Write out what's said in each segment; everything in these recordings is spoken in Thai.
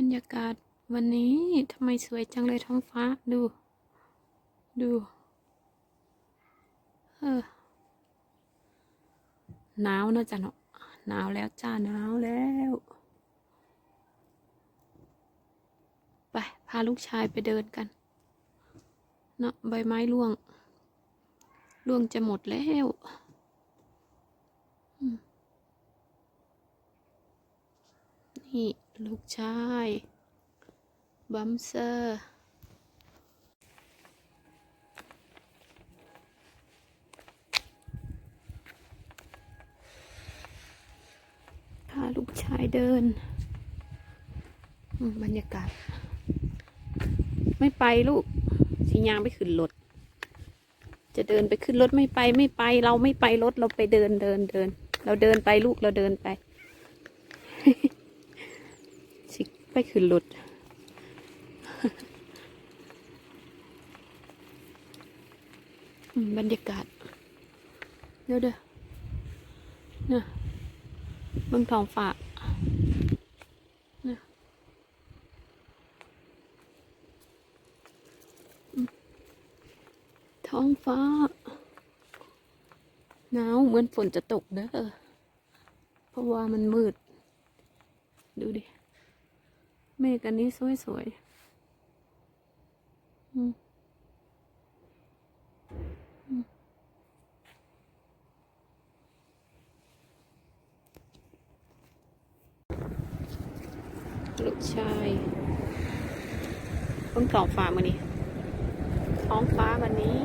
รรยากาศวันนี้ทำไมสวยจังเลยท้องฟ้าดู ดูเออหนาวนะจ้ะเนาะหนาวแล้วจ้าหนาวแล้วไปพาลูกชายไปเดินกัน เนาะใบไม้ร่วง ร่วงจะหมดแล้วนี่ ลูกชายบัมเซอร์พาลูกชายเดิน บรรยากาศ ไม่ไปลูกสียางไปขึ้นรถ จะเดินไปขึ้นรถไม่ไปไม่ไป เราไม่ไปรถเราไปเดินเดินเดิน เราเดินไปลูกเราเดินไป สิไปขึ้นรถอืมบรรยากาศ เดี๋ยวเด้อเนี่ยเบื้องท้องฟ้าเนี่ยท้องฟ้า หนาวเหมือนฝนจะตกเด้อเพราะว่ามันมืด ดูดิ เมฆอันนี้สวยๆอืมอืมลูกชายต้องท้องฟ้ามันนี้ท้องฟ้าวันนี้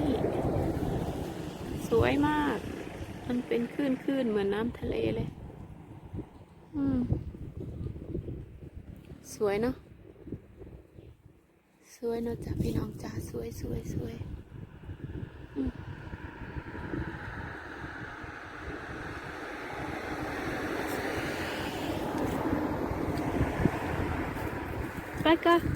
สวยมาก มันเป็นคลื่นคลื่นๆเหมือนน้ำทะเลเลย อืม สวยเนาะสวยเนาะจ้ะพี่น้องจ้าสวยสวยสวยไปกัน